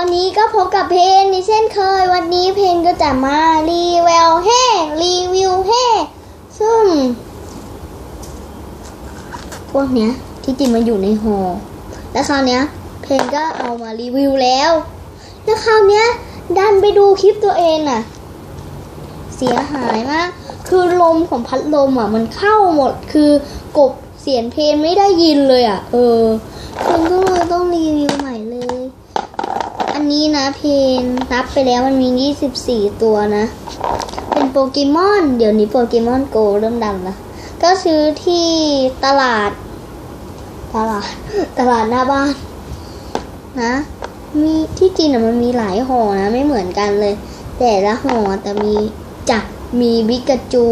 วันนี้ก็พบกับเพนในเช่นเคย วันนี้เพนก็จะมารีวิวแห้รีวิวแห้ซึ่ง พวกเนี้ยที่จริงมันอยู่ในหอแล้วคราวเนี้ย เพนก็เอามารีวิวแล้ว แล้วคราวเนี้ย ดันไปดูคลิปตัวเองน่ะ เสียหายมาก คือลมของพัดลมอะ มันเข้าหมดคือกบเสียงเพลงไม่ได้ยินเลยอะ เออเพนก็เลยต้องรีวิว นี้นะเพนนับไปแล้วมันมี 24 ตัวนะ เป็นโปเกมอน เดี๋ยวนี้โปเกมอนโกเริ่มดังแล้วก็ซื้อที่ตลาด ตลาด ตลาดหน้าบ้าน นะ มีที่จริงอะมันมีหลายห่อนะ ไม่เหมือนกันเลย แต่ละห่อแต่มีจักมีบิกาจู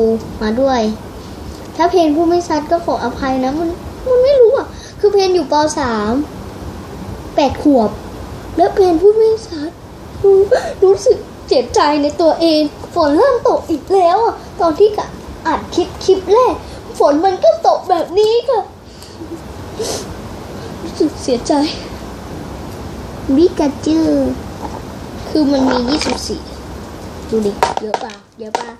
มาด้วย ถ้าเพนพูดไม่ชัดก็ขออภัยนะ มันมันไม่รู้อะ คือเพนอยู่ปสามแปดขวบ แล้วเพนพูดไม่ชัดรู้รู้สึกเจ็บใจในตัวเอง ฝนเริ่มตกอีกแล้วอะ ตอนที่กะอัดคลิปคลิปแรก ฝนมันก็ตกแบบนี้ค่ะ รู้สึกเสียใจบิกาจูคือมันมี 24 ดูดิ เยอะป่ะ เยอะป่ะ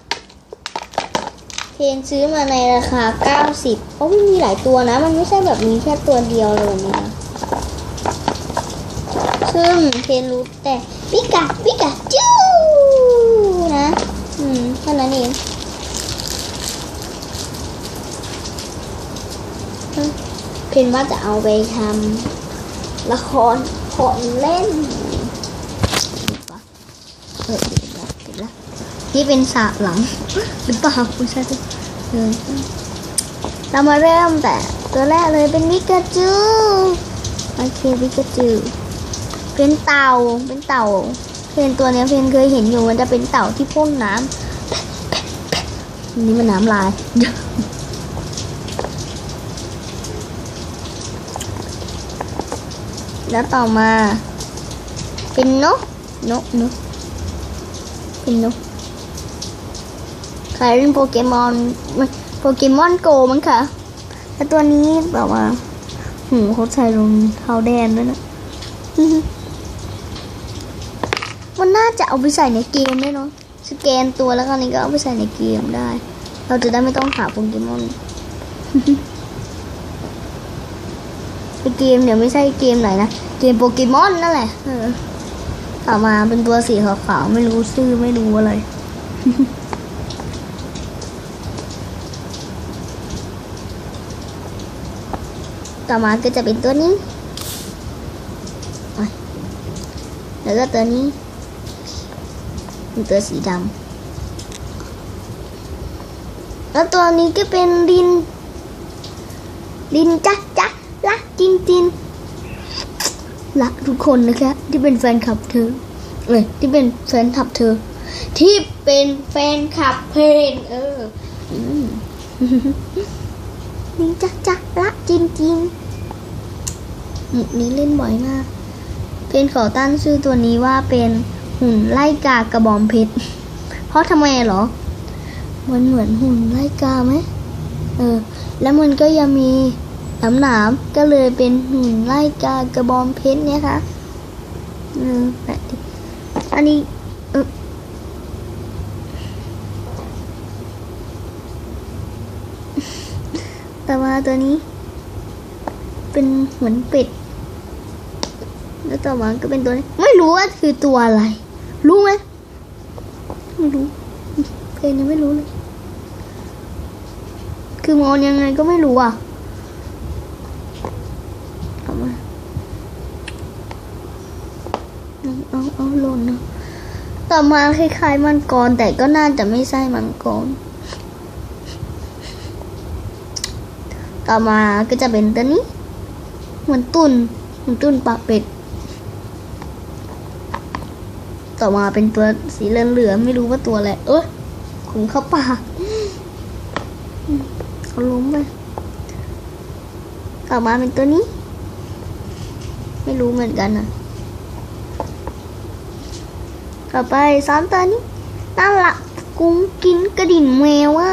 เพนซื้อมาในราคา 90เพราะมันมีหลายตัวนะ มันไม่ใช่แบบมีแค่ตัวเดียวเลยแบบนี้นะ ซึ่งเพนรู้แต่ปิกาปิกาจูนะ อืมแค่นั้นเองเพนว่าจะเอาไปทำละครขอนเล่นเออติดละติดละนี่เป็นฉากหลังหรือเปล่าไม่ใช่สิเรามาเริ่มแต่ตัวแรกเลยเป็นวิกาจูโอเควิกาจู เป็นเต่าเป็นเต่า เพนตัวนี้เพนเคยเห็นอยู่มันจะเป็นเต่าที่พ่นน้ำนี่มันน้ำลายแล้วต่อมา เป็นนกนกนกเป็นนกใครเล่นโปเกมอนโปเกมอนโกมั้งค่ะแล้วตัวนี้แบบว่าหูเขาใส่รองเท้าแดงด้วยนะ มันน่าจะเอาไปใส่ในเกมได้เนาะสแกนตัวแล้วก็นี้ก็เอาไปใส่ในเกมได้ เราจะได้ไม่ต้องหาโปเกมอนเกมเดี๋ยวไม่ใช่เกมไหนนะ เกมโปเกมอนนั่นแหละเออต่อมาเป็นตัวสีขาวๆไม่รู้ชื่อไม่รู้อะไรต่อมาก็จะเป็นตัวนี้ แล้วก็ตัวนี้ เป็นตัวสีดำแล้วตัวนี้ก็เป็นดินดินจ๊ะจ๊ะละจินจินละทุกคนนะคะที่เป็นแฟนคลับเธอเอ้ยที่เป็นแฟนคลับเธอ ที่เป็นแฟนคลับเพลงเออดินจ๊ะจ๊ะละจินจินหมุกนี้เล่นบ่อยมาก เป็นขอตั้งชื่อตัวนี้ว่าเป็น หุ่นไล่กากระบอมเพชร เพราะทำไมเหรอ มันเหมือนหุ่นไล่กาไหมเออ แล้วมันก็ยังมีหนามหนามๆก็เลยเป็นหุ่นไล่กากระบอมเพชรเนี่ยค่ะเออแบบนี้อันนี้ต่อมาตัวนี้ เป็นเหมือนเป็ด แล้วต่อมาก็เป็นตัวนี้ ไม่รู้ว่าคือตัวอะไร รู้ไหมไม่รู้ เพลงยังไม่รู้เลย คือมองยังไงก็ไม่รู้อะเอามาเอาเอาเอาหล่นนะต่อมาคล้ายๆมังกรแต่ก็น่าจะไม่ใช่มังกรต่อมาก็จะเป็นตัวนี้ เหมือนตุนเหมือนตุนปากเป็ด ต่อมาเป็นตัวสีเหลืองๆไม่รู้ว่าตัวอะไร เอ้ยขุนเข้าปากเขาล้มไปต่อมาเป็นตัวนี้ ไม่รู้เหมือนกันนะต่อไปสามตัวนี้น่ารักกุ้งกินกระดิ่งแมวอะ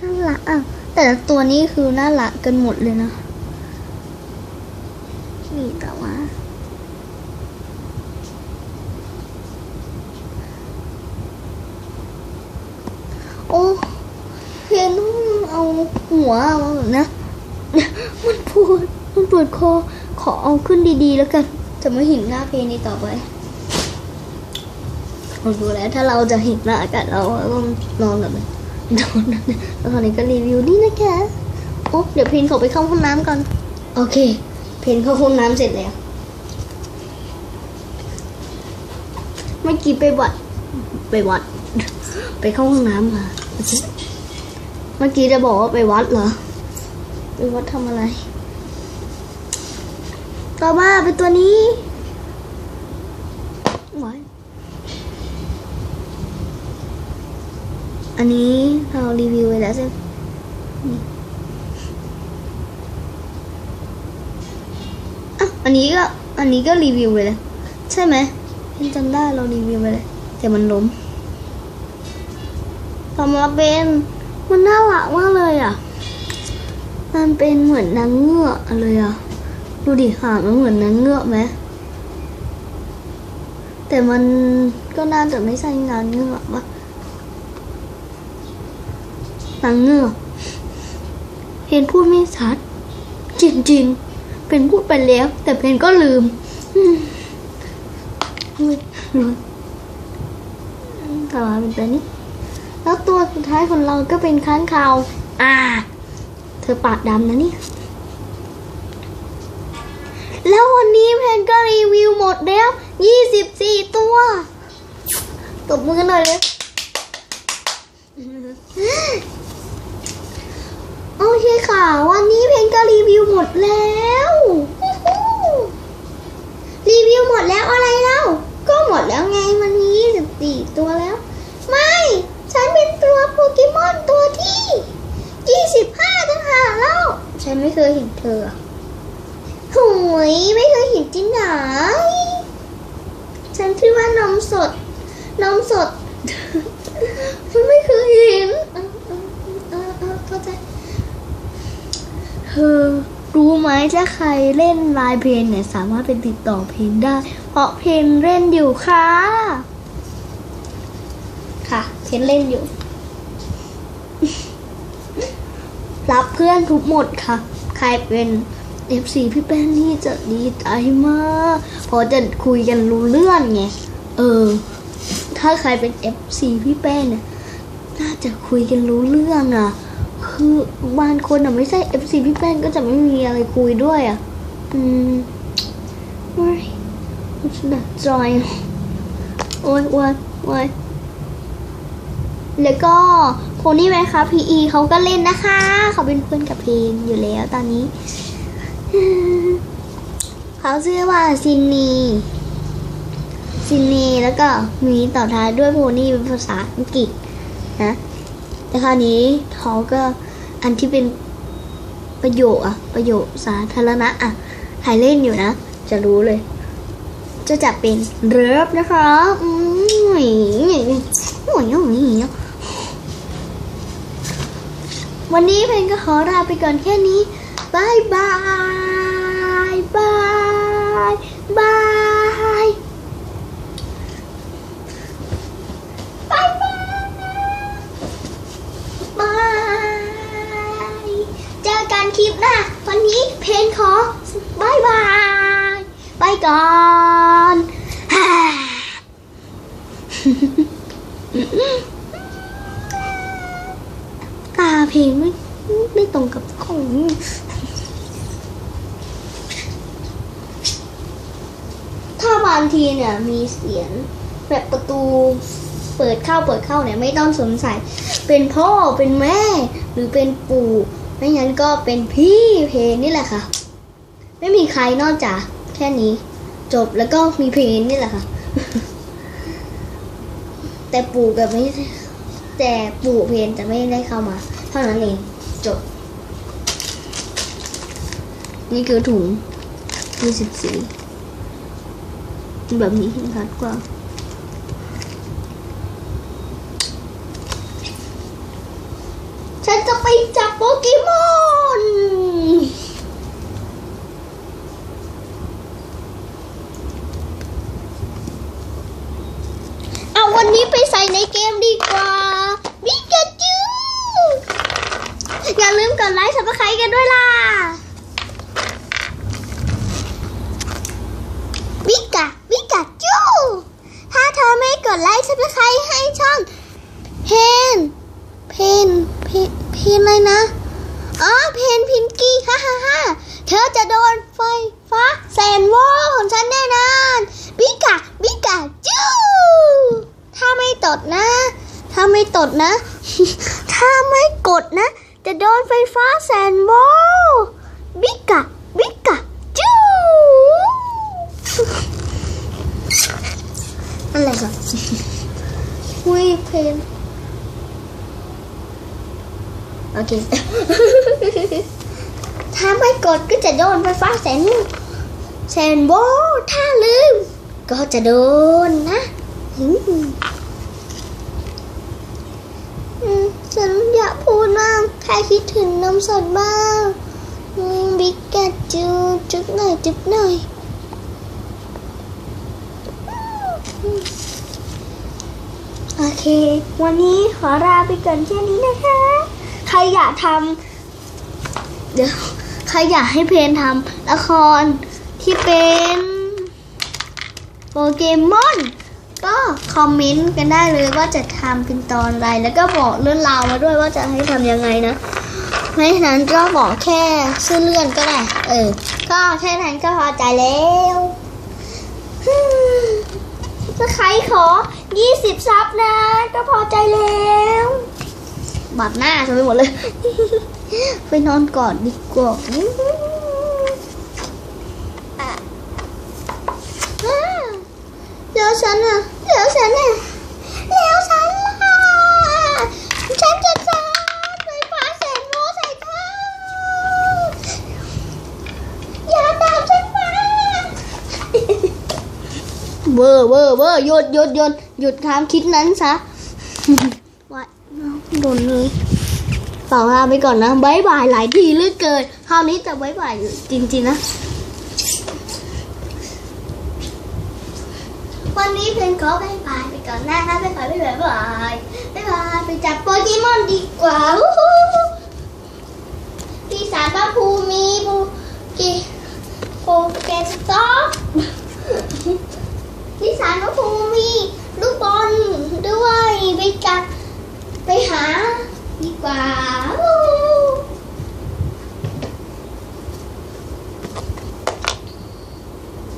น่ารักอะแต่ตัวนี้คือน่ารักกันหมดเลยนะ อ นี่แต่ว่า โอ้เพนต้องเอาหัวมาแบบนะ มันปวด มันปวดคอขอเอาขึ้นดีๆ แล้วกัน จะไม่เห็นหน้าเพนนี้ต่อไปผมดูแล้วถ้าเราจะเห็นหน้ากันเราต้องนอนแบบนี้นอนแล้วตอนนี้ก็รีวิวนี่นะคะโอ้เดี๋ยวเพนเขาไปเข้าห้องน้ำก่อน โอเค เพนเข้าห้องน้ำเสร็จแล้วเมื่อกี้ไปวัด ไปวัด ไปเข้าห้องน้ำมา เมื่อกี้จะบอกว่าไปวัดเหรอ ไปวัดทำอะไร ต่อมาเป็นตัวนี้ไว้อันนี้เรารีวิวไปแล้วใช่ไหมอะอันนี้ก็ อันนี้ก็รีวิวไปแล้วใช่ไหมฉันจำได้เรารีวิวไปเลยแต่มันล้มต่อมาเป็น มันน่ารักมากเลยอะ มันเป็นเหมือนนางเงือกเลยอะ ดูดิหางมันเหมือนนางเงือกไหมแต่มันก็น่าจะไม่ใช่นางเงือกปะนางเงือกเพนพูดไม่ชัด จริงๆเป็นพูดไปแล้ว แต่เพนก็ลืมอืมไม่รู้ต่อมาเป็นตัวนี้ แล้วตัวสุดท้ายของเราก็เป็นค้างคาว อ่า เธอปากดำนะเนี่ย แล้ววันนี้เพนก็รีวิวหมดแล้ว 24 ตัว ตบมือหน่อยเลยโอเคค่ะ วันนี้เพนก็รีวิวหมดแล้ว รีวิวหมดแล้วอะไรเล่า ก็หมดแล้วไงมันมี 24 ตัวแล้ว ไม่ ฉันเป็นตัวโปเกมอนตัวที่ 25ต่างหากแล้ว ฉันไม่เคยเห็นเธอ โหยไม่เคยเห็นจริงหรอฉันชื่อว่านมสด นมสดฉันไม่เคยเห็นเออเออเออเออเข้าใจเธอรู้ไหมถ้าใครเล่นลน์เพลงเนี่ยสามารถไปติดต่อเพลงได้ เพราะเพลงเล่นอยู่ค่ะ ค่ะ เพลงเล่นอยู่ รับเพื่อนทุกหมดค่ะ ใครเป็น FC พี่แป้นนี่จะดีใจมากเพราะจะคุยกันรู้เรื่องไง เออ ถ้าใครเป็น FC พี่แป้นเนี่ยน่าจะคุยกันรู้เรื่องอะ คือบางคนอะไม่ใช่ FC พี่แป้นก็จะไม่มีอะไรคุยด้วยอะ อืมไม่ดักจอยโอ๊ยโอ๊ยโอ๊ยแล้วก็โพนี่ไหมคะ PE เขาก็เล่นนะคะ เขาเป็นเพื่อนกับเพลงอยู่แล้วตอนนี้ เขาชื่อว่าซินนีซินนีแล้วก็มีต่อท้ายด้วยโพนี่เป็นภาษาอังกฤษนะแต่คราวนี้เขาก็อันที่เป็นประโยคอะประโยคสาธารณะอะใครเล่นอยู่นะ จะรู้เลย จะจับเป็นเริฟนะคะอืมหยหยหยวันนี้เพลงก็ขอลาไปก่อนแค่นี้ บายบายบายบายบายบายบายเจอกันคลิปหน้าวันนี้เพลงขอบายบายไปก่อนฮ่าตาเพลงไม่ไม่ตรงกับของ ถ้า บางทีเนี่ยมีเสียงแบบประตูเปิดเข้าเปิดเข้าเนี่ยไม่ต้องสงสัยเป็นพ่อเป็นแม่ หรือเป็นปู่ไม่งั้นก็เป็นพี่เพลงนี่แหละค่ะ ไม่มีใครนอกจากแค่นี้ จบแล้วก็มีเพลงนี่แหละค่ะ แต่ปู่กับไม่แต่ปู่เพลงจะไม่ได้เข้ามา เท่านั้นเองจบ นี่คือถุงยี่สิบสี่ แบบนี้เห็นชัดกว่าฉันจะไปจับโปเกมอนเอาวันนี้ไปใส่ในเกมดีกว่าบิกาจูอย่าลืมกดไลค์สับสไครกันด้วยล่ะบิกา บิกาจูถ้าเธอไม่กดไลค์สับสไครต์ให้ช่อง เพน เพน เพนเพนอะไรนะ อ๋อ เพนพินกี้ ฮ่าฮ่าฮ่าเธอจะโดนไฟฟ้าแสนโวลของฉันแน่นอนบิกาบิกาจูถ้าไม่ตดนะ ถ้าไม่ตดนะ ถ้าไม่กดนะ จะโดนไฟฟ้าแสนโวลต์บิกาบิกาจู อะไรกันอุ้ยเพนโอเค ถ้าไม่กดก็จะโดนไฟฟ้าแสนแสนโวลต์ถ้าลืม ก็จะโดนนะอืมอืมฉันอยากพูดมากแค่คิดถึงนมสดบ้างอืมบิ๊กแกจูจุ๊บหน่อยจุ๊บหน่อยอืม โอเค วันนี้ขอลาไปก่อนแค่นี้นะคะ ใครอยากทำเดี๋ยวใครอยากให้เพนทำละครที่เป็นโปเกมอนก็คอมเมนต์กันได้เลยว่าจะทำเป็นตอนอะไร แล้วก็บอกเรื่องราวมาด้วยว่าจะให้ทำยังไงนะไม่นั้นก็บอกแค่ชื่อเลื่อนก็ได้ เออ ก็แค่นั้นก็พอใจแล้ว จะใครขอ 20 ซับนะ ก็พอใจแล้วบัดหน้าฉันไปหมดเลย ไปนอนก่อนดีกว่าอะอ่าเดี๋ยวฉันอะเดี๋ยวฉันอะเดี๋ยวฉันล่ะ ฉันจะชาร์จไฟฟ้าแสนโวลต์ใส่เธออย่าตามฉันมา เวอร์เวอร์เวอร์หยุดหยุดหยุดหยุดความคิดนั้นซะวัดโดนเลยต่อลาไปก่อนนะบายบายหลายทีเหลือเกินคราวนี้จะบายบายจริงๆนะ วันนี้เพลงขอบายบายไปก่อนนะนะบายบายบายบายบายบายบายไปจับโปเกมอนดีกว่าวู้ฮู้ที่สารพระภูมิภูกิโปเกสต็อก ที่สารพระภูมิลูกบอล ด้วยไปจับ